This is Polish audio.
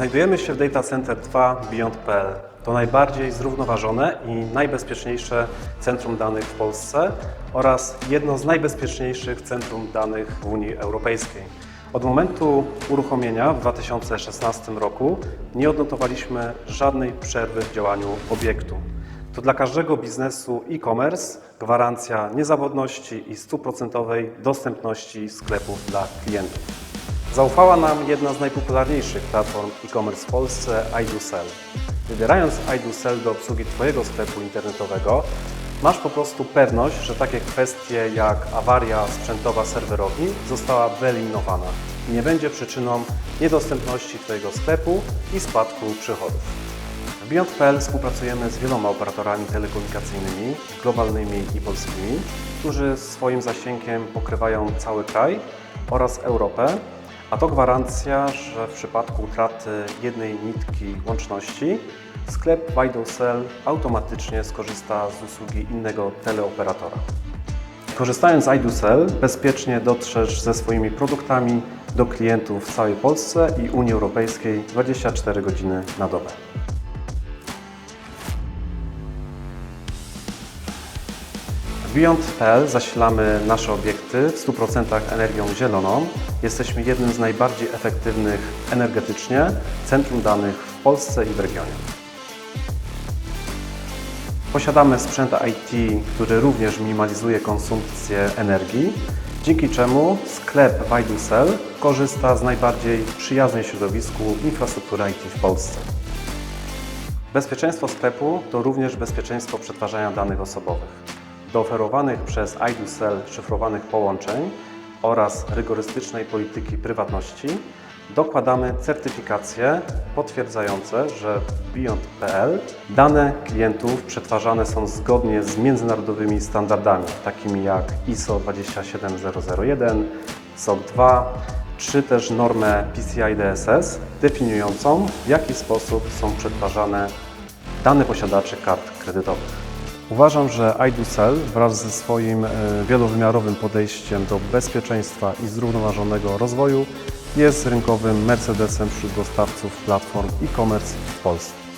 Znajdujemy się w Data Center 2 Beyond.pl. To najbardziej zrównoważone i najbezpieczniejsze centrum danych w Polsce oraz jedno z najbezpieczniejszych centrum danych w Unii Europejskiej. Od momentu uruchomienia w 2016 roku nie odnotowaliśmy żadnej przerwy w działaniu obiektu. To dla każdego biznesu e-commerce gwarancja niezawodności i stuprocentowej dostępności sklepów dla klientów. Zaufała nam jedna z najpopularniejszych platform e-commerce w Polsce, iDoSell. Wybierając iDoSell do obsługi Twojego sklepu internetowego, masz po prostu pewność, że takie kwestie jak awaria sprzętowa serwerowni została wyeliminowana i nie będzie przyczyną niedostępności Twojego sklepu i spadku przychodów. W Beyond.pl współpracujemy z wieloma operatorami telekomunikacyjnymi, globalnymi i polskimi, którzy swoim zasięgiem pokrywają cały kraj oraz Europę, a to gwarancja, że w przypadku utraty jednej nitki łączności sklep Widocell automatycznie skorzysta z usługi innego teleoperatora. Korzystając z iDoSell bezpiecznie dotrzesz ze swoimi produktami do klientów w całej Polsce i Unii Europejskiej 24 godziny na dobę. Beyond.pl zasilamy nasze obiekty w 100% energią zieloną. Jesteśmy jednym z najbardziej efektywnych energetycznie centrum danych w Polsce i w regionie. Posiadamy sprzęt IT, który również minimalizuje konsumpcję energii, dzięki czemu sklep Widusel korzysta z najbardziej przyjaznej środowisku infrastruktury IT w Polsce. Bezpieczeństwo sklepu to również bezpieczeństwo przetwarzania danych osobowych. Do oferowanych przez iDoSell szyfrowanych połączeń oraz rygorystycznej polityki prywatności dokładamy certyfikacje potwierdzające, że w Beyond.pl dane klientów przetwarzane są zgodnie z międzynarodowymi standardami, takimi jak ISO 27001, SOC 2 czy też normę PCI DSS definiującą, w jaki sposób są przetwarzane dane posiadaczy kart kredytowych. Uważam, że iDoSell wraz ze swoim e, wielowymiarowym podejściem do bezpieczeństwa i zrównoważonego rozwoju jest rynkowym Mercedesem wśród dostawców platform e-commerce w Polsce.